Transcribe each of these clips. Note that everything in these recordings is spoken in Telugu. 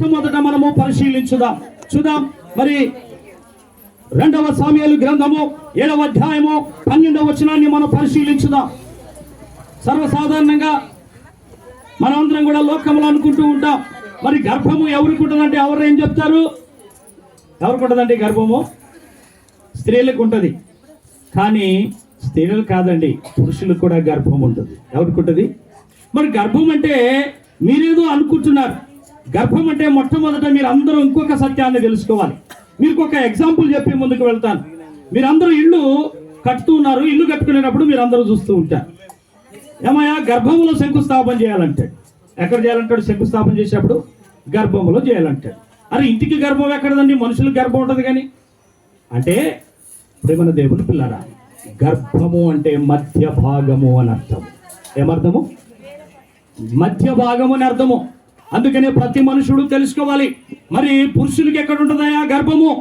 మొదట మనము పరిశీలించుదాం. చూద్దాం. మరి రెండవ సామ్యాలు గ్రంథము ఏడవ అధ్యాయము పన్నెండవ వచనాన్ని మనం పరిశీలించుదాం. సర్వసాధారణంగా మనమందరం కూడా లోకంలో అనుకుంటూ ఉంటాం. మరి గర్భము ఎవరికి ఉంటుందంటే ఎవరు ఏం చెప్తారు? ఎవరికి ఉంటుందండి గర్భము? స్త్రీలకు ఉంటుంది కానీ స్త్రీలు కాదండి పురుషులకు కూడా గర్భం ఉంటుంది ఎవరికి ఉంటుంది మరి గర్భం అంటే మీరేదో అనుకుంటున్నారు. గర్భం అంటే మొట్టమొదట మీరు అందరూ ఇంకొక సత్యాన్ని తెలుసుకోవాలి. మీకు ఒక ఎగ్జాంపుల్ చెప్పి ముందుకు వెళ్తాను. మీరందరూ ఇల్లు కట్టుతున్నారు ఇల్లు కట్టుకునేటప్పుడు మీరు అందరూ చూస్తూ ఉంటారు. ఏమయ్యా గర్భంలో శంకుస్థాపన చేయాలంటాడు. ఎక్కడ చేయాలంటాడు? శంకుస్థాపన చేసేటప్పుడు గర్భంలో చేయాలంటాడు. అరే ఇంటికి గర్భం ఎక్కడదండి? మనుషులకు గర్భం ఉంటుంది కానీ. అంటే ప్రేమన దేవుని పిల్లరా గర్భము అంటే మధ్య భాగము అని అర్థం ఏమర్థము? మధ్య భాగము అని అర్థము. అందుకనే ప్రతి మనుషుడు తెలుసుకోవాలి. మరి పురుషులకి ఎక్కడ ఉంటుందయా గర్భము?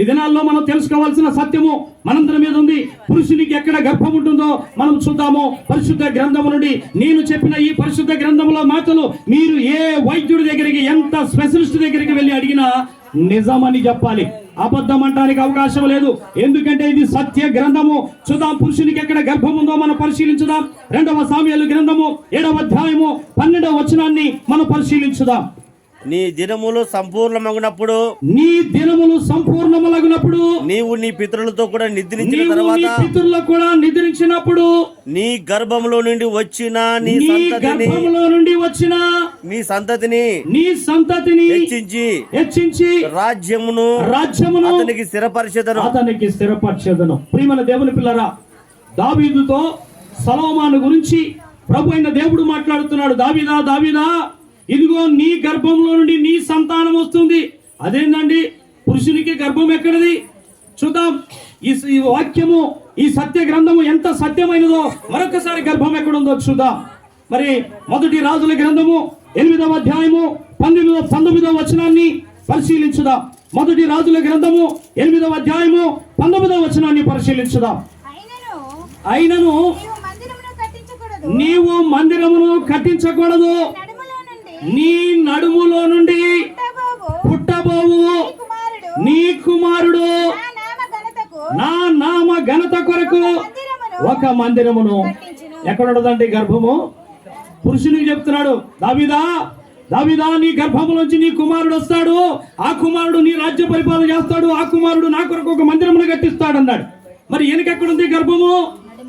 ఈ దినాల్లో మనం తెలుసుకోవాల్సిన సత్యము మనందరి మీద ఉంది. పురుషునికి ఎక్కడ గర్భం ఉంటుందో మనం చూద్దాము. పరిశుద్ధ గ్రంథము నుండి నేను చెప్పిన ఈ పరిశుద్ధ గ్రంథంలో మాటలు మీరు ఏ వైద్యుడి దగ్గరికి ఎంత స్పెషలిస్ట్ దగ్గరికి వెళ్ళి అడిగినా నిజమని చెప్పాలి. అబద్ధం అంటానికి అవకాశం లేదు. ఎందుకంటే ఇది సత్య గ్రంథము. చూద్దాం పురుషునికి ఎక్కడ గర్భం ఉందో మనం పరిశీలించుదాం. రెండవ సామ్యాలు గ్రంథము ఏడవ అధ్యాయము పన్నెండవ వచనాన్ని మనం పరిశీలించుదాం. నీ దినములు సంపూర్ణమగినప్పుడు నీ దినములు సంపూర్ణములగినప్పుడు నీవు నీ పితరులతో కూడా నిద్రించిన తర్వాత పితరులకు కూడా నిద్రించినప్పుడు నీ గర్భములో నుండి వచ్చిన నీ సంతతిని గర్భములో నుండి వచ్చిన నీ సంతతిని నీ సంతతిని హెచ్చించి హెచ్చించి రాజ్యమును రాజ్యమును అతనికి స్థిరపరిచెదను. అతనికి స్థిరపరచదను. ప్రియమైన దేవుని పిల్లరా దావీదుతో సలోమాను గురించి ప్రభు అయిన దేవుడు మాట్లాడుతున్నాడు. దావీదా దావీదా ఇదిగో నీ గర్భంలో నుండి నీ సంతానం వస్తుంది. అదేందండి? పురుషునికి గర్భం ఎక్కడిది? చూద్దాం. ఈ వాక్యము ఈ సత్య గ్రంథము ఎంత సత్యమైనదో మరొకసారి గర్భం ఎక్కడుందో చూద్దాం. మరి మొదటి రాజుల గ్రంథము ఎనిమిదవ అధ్యాయము పంతొమ్మిదవ పంతొమ్మిదవ వచనాన్ని పరిశీలించుదాం. మొదటి రాజుల గ్రంథము ఎనిమిదవ అధ్యాయము పంతొమ్మిదవ వచనాన్ని పరిశీలించుదాం. అయినను నీవు మందిరమును కట్టించకూడదు. నీ నడుములో నుండి పుట్టబోవు. నీ కుమారుడు నా నామ నా ఘనత కొరకు ఒక మందిరమును ఎక్కడ ఉండదండి గర్భము? పురుషునికి చెప్తున్నాడు దావిదా దావిదా నీ గర్భములోంచి నీ కుమారుడు వస్తాడు. ఆ కుమారుడు నీ రాజ్య పరిపాలన చేస్తాడు. ఆ కుమారుడు నా కొరకు ఒక మందిరమును కట్టిస్తాడు అన్నాడు మరి ఈయనకెక్కడుంది గర్భము?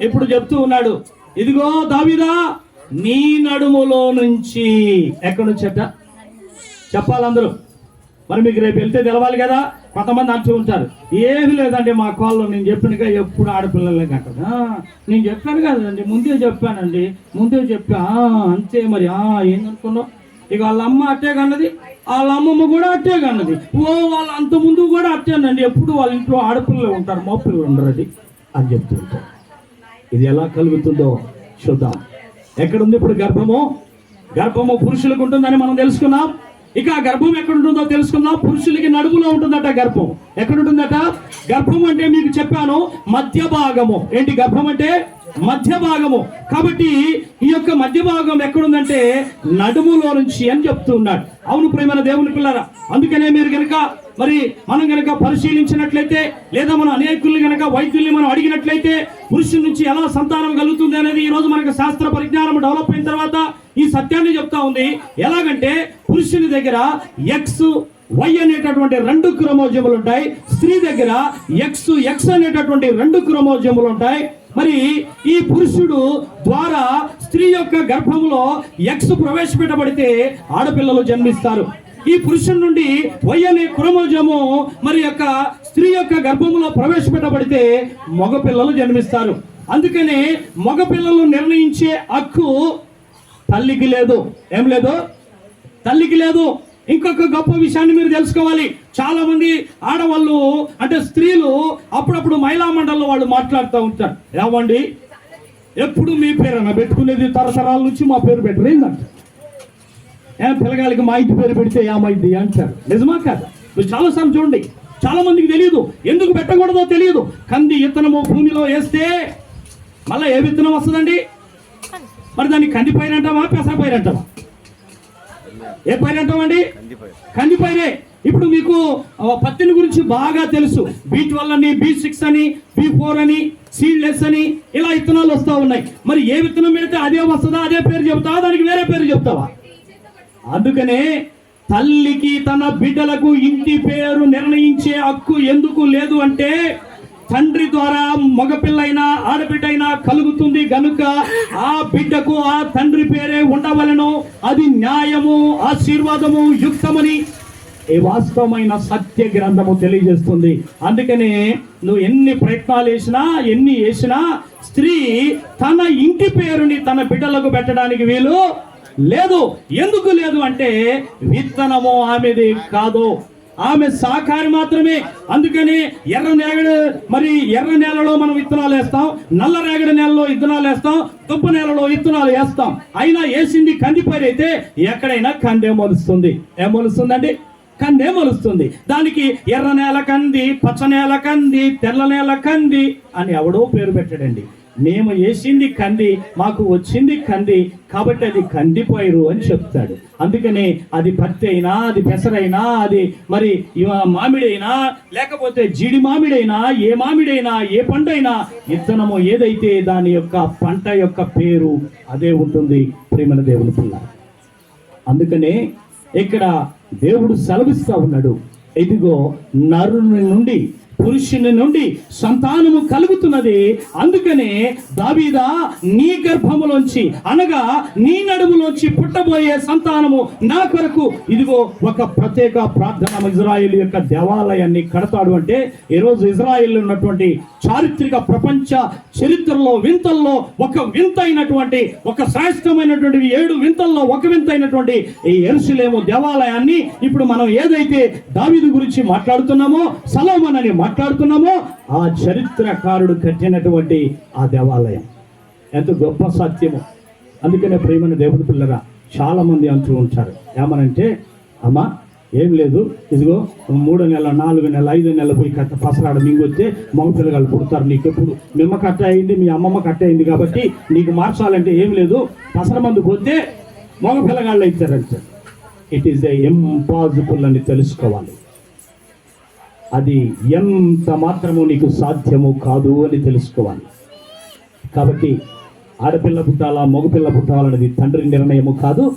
ఇప్పుడు చెప్తూ ఉన్నాడు ఇదిగో దావిదా నీ నడుములో నుంచి. ఎక్కడి నుంచట చెప్పాలందరూ. మరి మీకు రేపు వెళ్తే తెలవాలి కదా? కొంతమంది అంటూ ఉంటారు. ఏమి లేదండి మా కాల్లో నేను చెప్పినగా ఎప్పుడు ఆడపిల్లలే కంటారు నేను చెప్పాను కదండి ముందే చెప్పానండి ముందే చెప్పా. అంతే మరి. ఆ ఏందనుకున్నావు? ఇక వాళ్ళ అమ్మ అట్టే కన్నది వాళ్ళ అమ్మమ్మ కూడా అట్టే కన్నది. ఓ వాళ్ళ అంత ముందు కూడా అట్టేనండి. ఎప్పుడు వాళ్ళ ఇంట్లో ఆడపిల్లలు ఉంటారు మా పిల్లలు ఉండరు అది అని చెప్తూ ఉంటారు. ఇది ఎలా కలుగుతుందో చూద్దాం. ఎక్కడుంది ఇప్పుడు గర్భము? గర్భము పురుషులకు ఉంటుందని మనం తెలుసుకున్నాం. ఇక ఆ గర్భం ఎక్కడ ఉంటుందో తెలుసుకుందాం. పురుషులకి నడుములో ఉంటుందట గర్భం. ఎక్కడ ఉంటుందట గర్భం అంటే మీకు చెప్పాను మధ్య భాగము ఏంటి గర్భం అంటే? మధ్య భాగము కాబట్టి ఈ యొక్క మధ్య భాగం ఎక్కడుందంటే నడుములో నుంచి అని చెప్తూ ఉన్నాడు. అవును ప్రేమైన దేవుని పిల్లరా అందుకనే మీరు కనుక మరి మనం గనక పరిశీలించినట్లయితే లేదా మన అనేకుల్ని గనక వైద్యుల్ని మనం అడిగినట్లయితే పురుషుల నుంచి ఎలా సంతానం కలుగుతుంది అనేది ఈ రోజు మనకు శాస్త్ర పరిజ్ఞానం డెవలప్ అయిన తర్వాత ఈ సత్యాన్ని చెప్తా ఉంది. ఎలాగంటే పురుషుని దగ్గర ఎక్స్ వై అనేటటువంటి రెండు క్రోమోజములు ఉంటాయి. స్త్రీ దగ్గర ఎక్స్ ఎక్స్ అనేటటువంటి రెండు క్రోమోజములు ఉంటాయి. మరి ఈ పురుషుడు ద్వారా స్త్రీ యొక్క గర్భంలో ఎక్స్ ప్రవేశపెట్టబడితే ఆడపిల్లలు జన్మిస్తారు. ఈ పురుషుల నుండి వై అనే క్రోమోజము మరి యొక్క స్త్రీ యొక్క గర్భంలో ప్రవేశపెట్టబడితే మగపిల్లలు జన్మిస్తారు. అందుకనే మగపిల్లలు నిర్ణయించే హక్కు తల్లికి లేదు. ఏం లేదు? తల్లికి లేదు. ఇంకొక గొప్ప విషయాన్ని మీరు తెలుసుకోవాలి. చాలా మంది ఆడవాళ్ళు అంటే స్త్రీలు అప్పుడప్పుడు మహిళా మండలిలో వాళ్ళు మాట్లాడుతూ ఉంటారు. ఏమండి? ఎప్పుడు మీ పేరన్నా పెట్టుకునేది తరతరాల నుంచి మా పేరు పెట్టరు ఏ పిల్లగాలికి మా ఇంటి పేరు పెడితే ఏమైంది అంటారు. నిజమా కాదు? నువ్వు చాలాసార్లు చూడండి. చాలా మందికి తెలియదు. ఎందుకు పెట్టకూడదో తెలియదు. కంది విత్తనము భూమిలో వేస్తే మళ్ళీ ఏ విత్తనం వస్తుందండి? మరి దాన్ని కంది పైన అంటావా పెసర పైన అంటావా ఏ పైరు అంటామండి? కందిపైరే. ఇప్పుడు మీకు పత్తిని గురించి బాగా తెలుసు. బీ ట్వెల్వ్ అని బీ సిక్స్ అని బీ ఫోర్ అని సీడ్లెస్ అని ఇలా విత్తనాలు వస్తూ ఉన్నాయి. మరి ఏ విత్తనం పెడితే అదే వస్తుందా అదే పేరు చెబుతావా? దానికి వేరే పేరు చెప్తావా అందుకనే తల్లికి తన బిడ్డలకు ఇంటి పేరు నిర్ణయించే హక్కు ఎందుకు లేదు అంటే తండ్రి ద్వారా మగపిల్లైనా ఆడబిడ్డైనా కలుగుతుంది గనుక ఆ బిడ్డకు ఆ తండ్రి పేరే ఉండవలను. అది న్యాయము ఆశీర్వాదము యుక్తమని ఈ వాస్తవమైన సత్య గ్రంథము తెలియజేస్తుంది. అందుకనే నువ్వు ఎన్ని ప్రయత్నాలు వేసినా ఎన్ని వేసినా స్త్రీ తన ఇంటి పేరుని తన బిడ్డలకు పెట్టడానికి వీలు లేదు. ఎందుకు లేదు అంటే విత్తనము ఆమెది కాదు. ఆమె సాకారి మాత్రమే. అందుకని ఎర్ర నేగడు మరి ఎర్ర నేలలో మనం విత్తనాలు వేస్తాం. నల్ల రేగడి నేలలో విత్తనాలు వేస్తాం. తుప్పు నేలలో విత్తనాలు వేస్తాం. అయినా వేసింది కందిపైరు అయితే ఎక్కడైనా కందే మొలుస్తుంది. ఏం మొలుస్తుందండి? కందే మొలుస్తుంది. దానికి ఎర్ర నేల కంది పచ్చ నేల కంది తెల్ల నేల కంది అని ఎవడో పేరు పెట్టాడండి. మేము వేసింది కంది మాకు వచ్చింది కంది కాబట్టి అది కందిపోయారు అని చెప్తాడు. అందుకనే అది పత్తి అయినా అది పెసరైనా అది మరి మామిడైనా లేకపోతే జీడి మామిడైనా ఏ మామిడైనా ఏ పండైనా విత్తనము ఏదైతే దాని యొక్క పంట యొక్క పేరు అదే ఉంటుంది ప్రేమల దేవుని పిల్ల. అందుకనే ఇక్కడ దేవుడు సెలవిస్తూ ఉన్నాడు. ఇదిగో నరుని నుండి పురుషుని నుండి సంతానము కలుగుతున్నది. అందుకనే దావీదా నీ గర్భములోంచి అనగా నీ నడుములోంచి పుట్టబోయే సంతానము నా కొరకు. ఇదిగో ఒక ప్రత్యేక ప్రార్థన ఇజ్రాయిల్ యొక్క దేవాలయాన్ని కడతాడు అంటే ఈరోజు ఇజ్రాయిల్ ఉన్నటువంటి చారిత్రక ప్రపంచ చరిత్రలో వింతల్లో ఒక వింత అయినటువంటి ఒక శ్రేష్టమైనటువంటి ఏడు వింతల్లో ఒక వింత అయినటువంటి ఈ ఎరుసలేము దేవాలయాన్ని ఇప్పుడు మనం ఏదైతే దావీదు గురించి మాట్లాడుతున్నామో సలోమన్ అని మాట్లాడుతున్నామో ఆ చరిత్రకారుడు కట్టినటువంటి ఆ దేవాలయం. ఎంత గొప్ప సత్యము. అందుకనే ప్రేమని దేవుడి పిల్లరా చాలామంది అంటూ ఉంటారు. ఏమనంటే అమ్మా ఏం లేదు. ఇదిగో మూడు నెలల నాలుగు నెలల ఐదు నెలల పోయి కట్ట పసరాడ మింగొస్తే మగ పిల్లగాళ్ళు పుడతారు నీకు ఎప్పుడు మిమ్మ కట్ట అయింది మీ అమ్మమ్మ కట్ట అయింది కాబట్టి నీకు మార్చాలంటే ఏం లేదు. పసర మందు పోతే మగ పిల్లగాళ్ళు ఇచ్చారంటే. ఇట్ ఈస్ ఎ ఇంపాసిబుల్ అని తెలుసుకోవాలి. అది ఎంత మాత్రము నీకు సాధ్యము కాదు అని తెలుసుకోవాలి. కాబట్టి ఆడపిల్ల పుట్టాలా మగపిల్ల పుట్టాలన్నది తండ్రి నిర్ణయము కాదు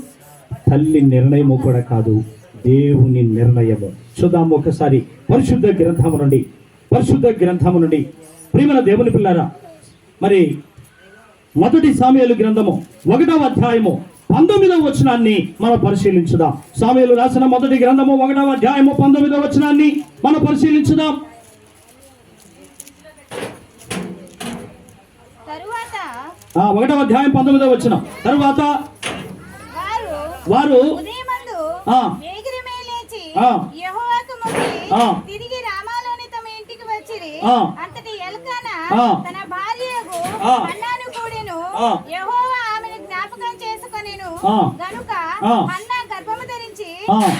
తల్లి నిర్ణయము కూడా కాదు దేవుని నిర్ణయము. చూద్దాము ఒకసారి పరిశుద్ధ గ్రంథము నుండి పరిశుద్ధ గ్రంథము నుండి. ప్రియమైన దేవుని పిల్లారా మరి మొదటి సామ్యాలు గ్రంథము ఒకటవ అధ్యాయము పంతొమ్మిదవ వచనాన్ని మనం పరిశీలించుదాం సామ్యాలు రాసిన మొదటి గ్రంథము ఒకటవ అధ్యాయము పంతొమ్మిదవ వచనాన్ని మనం పరిశీలించుదాం ఒకటవ అధ్యాయం పంతొమ్మిదవ వచనం తరువాత వారు. తిరిగి రామాలోని తమ ఇంటికి వచ్చిరి. అంతటి ఎల్కానా ఆ. తన భార్యకు ఆ. హన్నాను కూడెను ఆ. యెహోవా ఆమెను జ్ఞాపకం చేసుకొనెను ఆ. గనుక ఆ. హన్నా గర్భము ధరించి.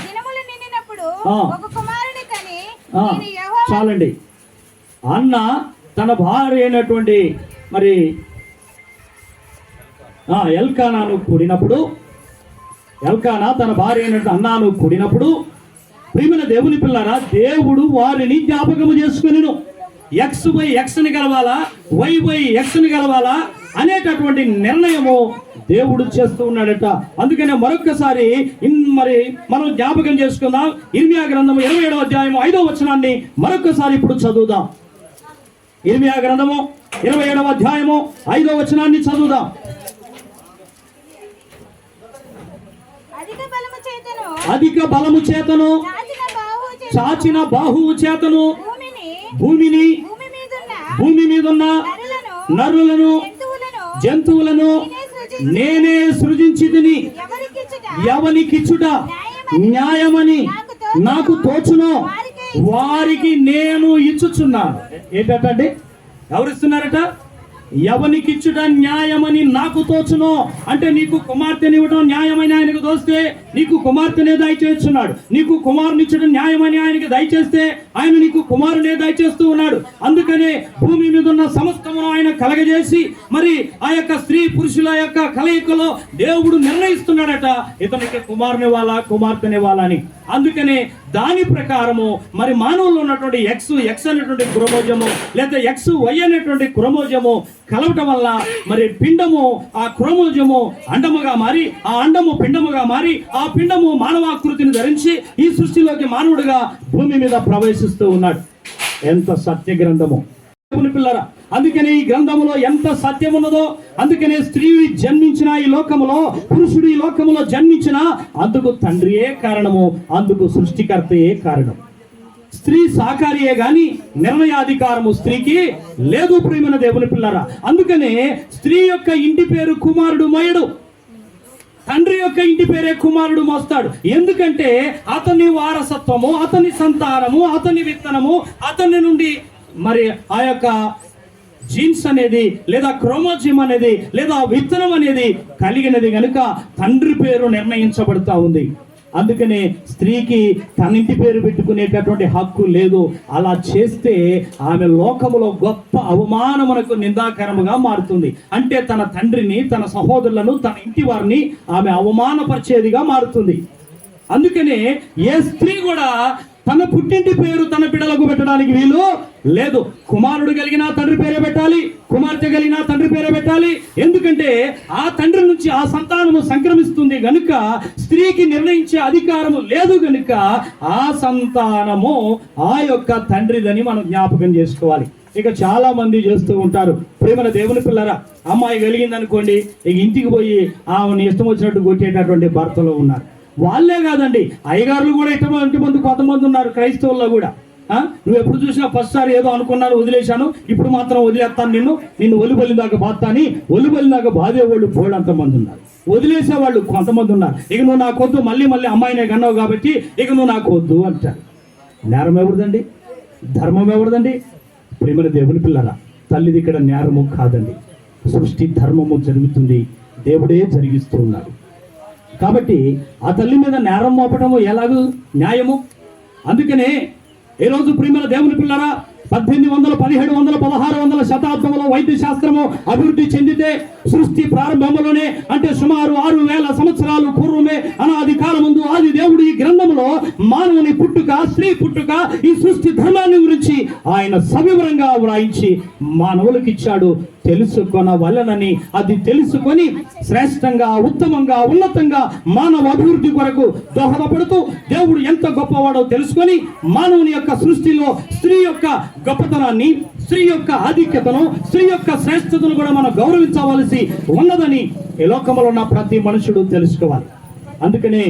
దినములు నిండినప్పుడు. ఒక కుమారుని కని చాలండి అన్న తన భార్య అయినటువంటి మరి ఎల్కానాను కూడినప్పుడు ఎల్కానా తన భార్య అయినటువంటి అన్నాను కూడినప్పుడు ప్రియమైన దేవుని పిల్లరా దేవుడు వారిని జ్ఞాపకము చేసుకునిను ఎక్స్ బై ఎక్స్ని కలవాలా వై బై ఎక్స్ని కలవాలా అనేటటువంటి నిర్ణయము దేవుడు చేస్తూ ఉన్నాడట. అందుకనే మరొక్కసారి ఇన్ మరి మనం జ్ఞాపకం చేసుకుందాం. ఇర్మియా గ్రంథము ఇరవై ఏడవ అధ్యాయం ఐదవ వచనాన్ని మరొక్కసారి ఇప్పుడు చదువుదాం. ఇర్మియా గ్రంథము ఇరవై ఏడవ అధ్యాయము ఐదవ వచనాన్ని చదువుదాం. అధిక బలము చేతను. చాచిన బాహువు చేతను. భూమిని భూమి మీదున్న నరులను జంతువులను నేనే సృజించితిని. ఎవరికిచ్చుట ఎవనికిచ్చుట న్యాయమని నాకు తోచునో. వారికి నేను ఇచ్చుచున్నాను. ఏంటంటే ఎవరిస్తున్నారట? ఎవనికిచ్చుట న్యాయమని నాకు తోచునో? అంటే నీకు కుమార్తెనివ్వడం న్యాయమని ఆయనకు తోస్తే నీకు కుమార్తెనే దయచేస్తున్నాడు. నీకు కుమారునిచ్చడం న్యాయమని ఆయనకి దయచేస్తే ఆయన నీకు కుమారునే దయచేస్తూ ఉన్నాడు. అందుకనే భూమి మీద ఉన్న సమస్తమును ఆయన కలగజేసి మరి ఆ యొక్క స్త్రీ పురుషుల యొక్క కలయికలో దేవుడు నిర్ణయిస్తున్నాడట ఇతనికి కుమారుని వాళ్ళ కుమార్తెని వాళ్ళ అని. అందుకనే దాని ప్రకారము మరి మానవులు ఉన్నటువంటి ఎక్స్ ఎక్స్ అనేటువంటి క్రోమోజము లేదా ఎక్స్ వై అనేటువంటి క్రోమోజము కలవటం వల్ల మరి పిండము ఆ క్రోమోజము అండముగా మారి ఆ అండము పిండముగా మారి ఆ పిండము మానవాకృతిని ధరించి ఈ సృష్టిలోకి మానవుడిగా భూమి మీద ప్రవేశిస్తూ ఉన్నాడు. ఎంత సత్య గ్రంథము పిల్లరా అందుకనే ఈ గ్రంథములో ఎంత సత్యం ఉన్నదో అందుకనే స్త్రీ జన్మించిన ఈ లోకములో పురుషుడు ఈ లోకములో జన్మించిన అందుకు తండ్రియే కారణము అందుకు సృష్టికర్తయే కారణం. స్త్రీ సాకారియే గాని నిర్ణయాధికారము స్త్రీకి లేదు ప్రియమైన దేవుని పిల్లరా. అందుకనే స్త్రీ యొక్క ఇంటి పేరు కుమారుడు మయుడు. తండ్రి యొక్క ఇంటి పేరే కుమారుడు మోస్తాడు. ఎందుకంటే అతని వారసత్వము అతని సంతానము అతని విత్తనము అతని నుండి మరి ఆ యొక్క జీన్స్ అనేది లేదా క్రోమోజిమ్ అనేది లేదా విత్తనం అనేది కలిగినది కనుక తండ్రి పేరు నిర్ణయించబడతా ఉంది. అందుకనే స్త్రీకి తన ఇంటి పేరు పెట్టుకునేటటువంటి హక్కు లేదు. అలా చేస్తే ఆమె లోకములో గొప్ప అవమానమునకు నిందాకరముగా మారుతుంది. అంటే తన తండ్రిని తన సహోదరులను తన ఇంటి వారిని ఆమె అవమానపరిచేదిగా మారుతుంది. అందుకనే ఏ స్త్రీ కూడా తన పుట్టింటి పేరు తన బిడ్డలకు పెట్టడానికి వీలు లేదు. కుమారుడు కలిగిన తండ్రి పేరే పెట్టాలి కుమార్తె కలిగిన తండ్రి పేరే పెట్టాలి. ఎందుకంటే ఆ తండ్రి నుంచి ఆ సంతానము సంక్రమిస్తుంది గనుక స్త్రీకి నిర్ణయించే అధికారము లేదు గనుక ఆ సంతానము ఆ యొక్క తండ్రిదని మనం జ్ఞాపకం చేసుకోవాలి. ఇక చాలా మంది చేస్తూ ఉంటారు. ప్రేమన దేవుని పిల్లరా అమ్మాయి కలిగిందనుకోండి ఇక ఇంటికి పోయి ఆమెను ఇష్టం వచ్చినట్టు కొట్టేటటువంటి భర్తలు ఉన్నారు. వాళ్ళే కాదండి. అయ్యగారులు కూడా ఇటువంటి మంది కొంతమంది ఉన్నారు క్రైస్తవుల్లో కూడా. నువ్వు ఎప్పుడు చూసినా ఫస్ట్ సారి ఏదో అనుకున్నాను వదిలేశాను. ఇప్పుడు మాత్రం వదిలేస్తాను నిన్ను. నిన్ను ఒలిబలి దాకా బాస్తాని ఒలిబలి దాకా బాధేవాళ్ళు బోళ్ళు అంతమంది ఉన్నారు. వదిలేసే వాళ్ళు కొంతమంది ఉన్నారు. ఇక నువ్వు నాకు వద్దు మళ్ళీ మళ్ళీ అమ్మాయినే కన్నావు కాబట్టి ఇక నువ్వు నాకు వద్దు అంటారు. నేరం ఎవరిదండి? ధర్మం ఎవరిదండి? ప్రేమల దేవుని పిల్లరా తల్లిది ఇక్కడ నేరము కాదండి. సృష్టి ధర్మము జరుగుతుంది. దేవుడే జరిగిస్తూ ఉన్నాడు. కాబట్టి ఆ తల్లి మీద నేరం మోపటము ఎలాగూ న్యాయము? అందుకనే ఈ రోజు ప్రియమైన దేవుని పిల్లరా పద్దెనిమిది వందల పదిహేడు వందల పదహారు వందల శతాబ్దంలో వైద్య శాస్త్రము అభివృద్ధి చెందితే సృష్టి ప్రారంభంలోనే అంటే సుమారు ఆరు వేల సంవత్సరాలు పూర్వమే అనాది కాలముందు ఆది దేవుడు ఈ గ్రంథంలో మానవుని పుట్టుక స్త్రీ పుట్టుక ఈ సృష్టి ధర్మాన్ని గురించి ఆయన సవివరంగా వ్రాయించి మానవులకు ఇచ్చాడు తెలుసుకొనవలనని అది తెలుసుకొని శ్రేష్టంగా ఉత్తమంగా ఉన్నతంగా మానవ అభివృద్ధి కొరకు దోహదపడుతూ దేవుడు ఎంత గొప్పవాడో తెలుసుకొని మానవుని యొక్క సృష్టిలో స్త్రీ యొక్క గొప్పతనాన్ని స్త్రీ యొక్క ఆధిక్యతను స్త్రీ యొక్క శ్రేష్టతను కూడా మనం గౌరవించవలసి ఉన్నదని ఈ లోకంలో ఉన్న ప్రతి మనుషుడు తెలుసుకోవాలి. అందుకనే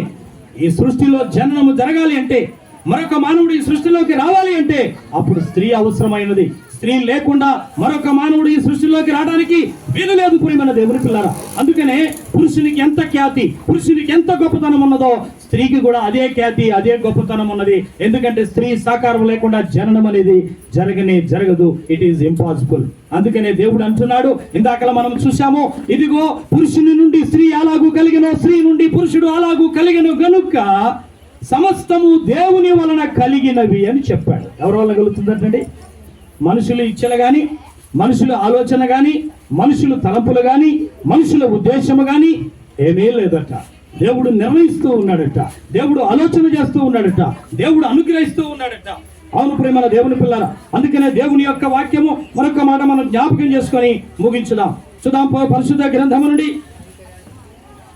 ఈ సృష్టిలో జననము జరగాలి అంటే మరొక మానవుడు ఈ సృష్టిలోకి రావాలి అంటే అప్పుడు స్త్రీ అవసరమైనది. స్త్రీ లేకుండా మరొక మానవుడు ఈ సృష్టిలోకి రావడానికి వీలు లేదు ప్రియమైన దేవుని పిల్లరా. అందుకనే పురుషునికి ఎంత ఖ్యాతి పురుషునికి ఎంత గొప్పతనం ఉన్నదో స్త్రీకి కూడా అదే ఖ్యాతి అదే గొప్పతనం ఉన్నది. ఎందుకంటే స్త్రీ సాకారం లేకుండా జననం అనేది జరగనే జరగదు. ఇట్ ఈస్ ఇంపాసిబుల్ అందుకనే దేవుడు అంటున్నాడు ఇందాకలా మనం చూసాము ఇదిగో పురుషుని నుండి స్త్రీ అలాగూ కలిగిన స్త్రీ నుండి పురుషుడు అలాగూ కలిగిన గనుక సమస్తము దేవుని వలన కలిగినవి అని చెప్పాడు. ఎవరి వల్ల కలుగుతుందంటే మనుషులు ఇచ్చలు కానీ మనుషుల ఆలోచన కానీ మనుషుల తలపులు కానీ మనుషుల ఉద్దేశము కానీ ఏమీ లేదట. దేవుడు నిర్ణయిస్తూ ఉన్నాడట. దేవుడు ఆలోచన చేస్తూ ఉన్నాడట. దేవుడు అనుగ్రహిస్తూ ఉన్నాడట. అవును ప్రేమల దేవుని పిల్లల అందుకనే దేవుని యొక్క వాక్యము మరొక మాట మనం జ్ఞాపకం చేసుకొని ముగించుదాం. చూద్దాం పరిశుద్ధ గ్రంథము నుండి.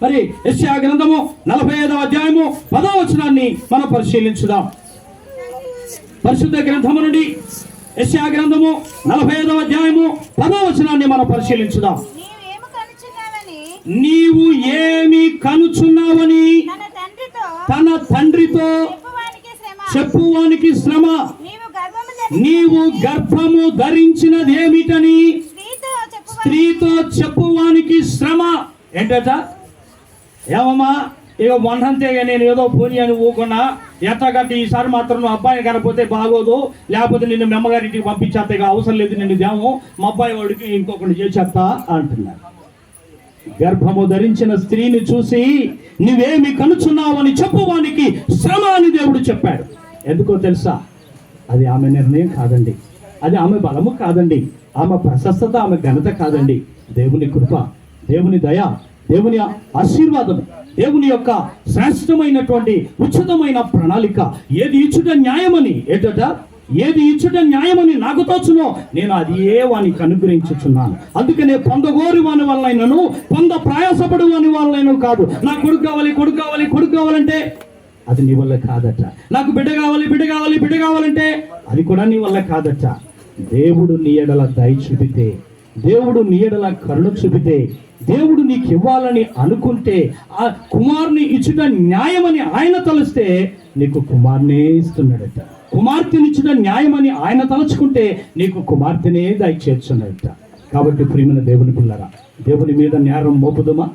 మరి యెషయా గ్రంథము నలభై ఐదవ అధ్యాయము పదవ వచనాన్ని మనం పరిశీలించుదాం. పరిశుద్ధ గ్రంథము నుండి యెషయా గ్రంథము నలభై ఐదవ అధ్యాయము పదవ వచనాన్ని మనం పరిశీలించుదాం. నీవు ఏమి కనుచున్నావని? తన తండ్రితో. చెప్పువానికి శ్రమ. నీవు గర్భము ధరి నీవు గర్భము ధరించినదేమిటని? స్త్రీతో చెప్పువానికి స్త్రీతో చెప్పువానికి శ్రమ. ఏంటట? ఏమమ్మా? ఇక మొన్నంతే నేను ఏదో పోనీ అని ఊకున్నా ఎట్టగట్టి ఈసారి మాత్రం నువ్వు అబ్బాయి కనపోతే బాగోదు లేకపోతే నిన్ను మెమ్మగారింటికి పంపించేస్తా ఇక అవసరం లేదు నిన్ను దేము మా అబ్బాయి వాడికి ఇంకొకటి చేసేస్తా అంటున్నారు. గర్భము ధరించిన స్త్రీని చూసి నువ్వేమి కనుచున్నావని చెప్పువానికి శ్రమ అని దేవుడు చెప్పాడు. ఎందుకో తెలుసా? అది ఆమె నిర్ణయం కాదండి. అది ఆమె బలము కాదండి. ఆమె ప్రశస్తత ఆమె ఘనత కాదండి. దేవుని కృప దేవుని దయ దేవుని ఆశీర్వాదం దేవుని యొక్క శ్రేష్టమైనటువంటి ఉచితమైన ప్రణాళిక ఏది ఇచ్చుట న్యాయమని ఏంటట? ఏది ఇచ్చుట న్యాయమని నాకు తోచునో నేను అది ఏ వానికి అనుగ్రహించుచున్నాను. అందుకనే పొందగోరి వాని వల్లైనను పొంద ప్రయాసపడు వాని వల్లైనను కాదు. నా కొడుకు కావాలి కొడుకు కావాలి కొడుకు కావాలంటే అది నీ వల్ల కాదట. నాకు బిడ్డ కావాలి బిడ్డ కావాలి బిడ్డ కావాలంటే అది కూడా నీ వల్ల కాదట. దేవుడు నీ ఎడల దయ చూపితే దేవుడు నీ ఎడల కరుణ చూపితే దేవుడు నీకు ఇవ్వాలని అనుకుంటే ఆ కుమారుని ఇచ్చుట న్యాయమని ఆయన తలుస్తే నీకు కుమార్నే ఇస్తున్నాడట. కుమార్తెనిచ్చుట న్యాయమని ఆయన తలుచుకుంటే నీకు కుమార్తెనే దయచేస్తున్నాడట. కాబట్టి ప్రియమైన దేవుని పిల్లరా దేవుని మీద నేరం మోపుదమా?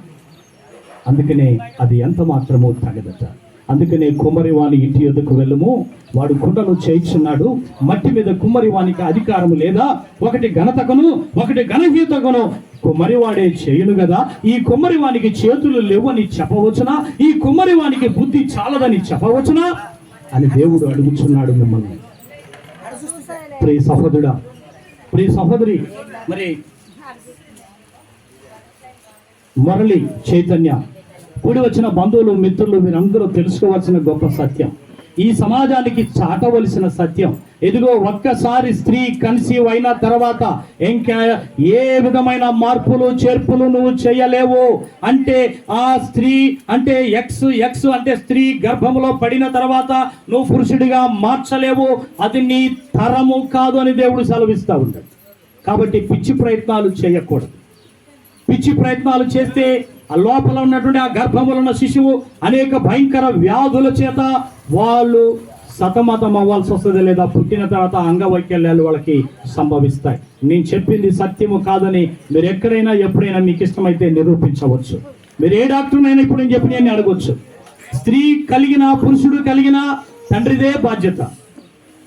అందుకనే అది ఎంత మాత్రమో తగదట. అందుకనే కుమ్మరి వాని ఇంటి యొద్దకు వెళ్ళము. వాడు కుండలు చేయించున్నాడు. మట్టి మీద కుమ్మరి వానికి అధికారం లేదా. ఒకటి ఘనతకును ఒకటి ఘనహీతకును కుమ్మరివాడే చేయును కదా. ఈ కుమ్మరివానికి చేతులు లేవని చెప్పవచ్చునా? ఈ కుమ్మరివానికి బుద్ధి చాలదని చెప్పవచ్చునా? అని దేవుడు అడుగుచున్నాడు మిమ్మల్ని. ప్రియ సహోదరుడా ప్రియ సహోదరి మరి మురళి చైతన్య కూడి వచ్చిన బంధువులు మిత్రులు మీరందరూ తెలుసుకోవాల్సిన గొప్ప సత్యం. ఈ సమాజానికి చాటవలసిన సత్యం ఇదిగో ఒక్కసారి స్త్రీ కన్సీవ్ అయిన తర్వాత ఇంకా ఏ విధమైన మార్పులు చేర్పులు నువ్వు చేయలేవు? అంటే ఆ స్త్రీ అంటే ఎక్స్ ఎక్స్ అంటే స్త్రీ గర్భంలో పడిన తర్వాత నువ్వు పురుషుడిగా మార్చలేవు. అది నీ తరము కాదు అని దేవుడు సెలవిస్తూ ఉంటాడు కాబట్టి పిచ్చి ప్రయత్నాలు చేయకూడదు. పిచ్చి ప్రయత్నాలు చేస్తే ఆ లోపల ఉన్నటువంటి ఆ గర్భంలో ఉన్న శిశువు అనేక భయంకర వ్యాధుల చేత వాళ్ళు సతమతం అవ్వాల్సి వస్తుంది లేదా పుట్టిన తర్వాత అంగవైకల్యాలు వాళ్ళకి సంభవిస్తాయి. నేను చెప్పింది సత్యము కాదని మీరు ఎక్కడైనా ఎప్పుడైనా మీకు ఇష్టమైతే నిరూపించవచ్చు. మీరు ఏ డాక్టర్నైనా ఇప్పుడు నేను చెప్పిన అని అడగవచ్చు స్త్రీ కలిగిన పురుషుడు కలిగిన తండ్రిదే బాధ్యత.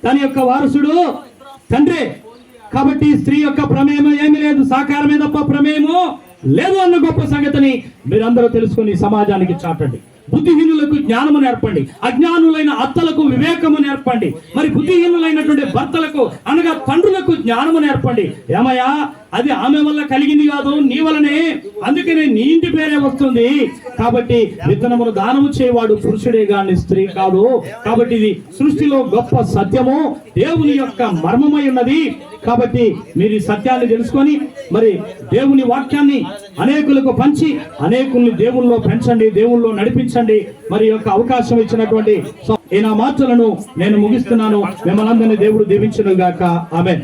తన యొక్క వారసుడు తండ్రే. కాబట్టి స్త్రీ యొక్క ప్రమేయం ఏమి లేదు సాకారమే తప్ప ప్రమేయము లేదు అన్న గొప్ప సంగతిని మీరందరూ తెలుసుకుని సమాజానికి చాటండి. బుద్ధిహీనులకు జ్ఞానము నేర్పండి. అజ్ఞానులైన అత్తలకు వివేకము నేర్పండి. మరి బుద్ధిహీనులైనటువంటి భర్తలకు అనగా తండ్రులకు జ్ఞానము నేర్పండి. ఏమయ్యా? అది ఆమె వల్ల కలిగింది కాదు నీ వలనే అందుకనే నీ ఇంటి పేరే వస్తుంది. కాబట్టి విత్తనమును దానము చేయవాడు పురుషుడే గాని స్త్రీ కాదు. కాబట్టి ఇది సృష్టిలో గొప్ప సత్యము. దేవుని యొక్క మర్మమై ఉన్నది. కాబట్టి మీరు ఈ సత్యాన్ని తెలుసుకొని మరి దేవుని వాక్యాన్ని అనేకులకు పంచి అనేకుల్ని దేవుల్లో పెంచండి దేవుల్లో నడిపించండి. మరి యొక్క అవకాశం ఇచ్చినటువంటి ఈ నా మాటలను నేను ముగిస్తున్నాను. మిమ్మల్ని దేవుడు దీవించను గాక ఆమె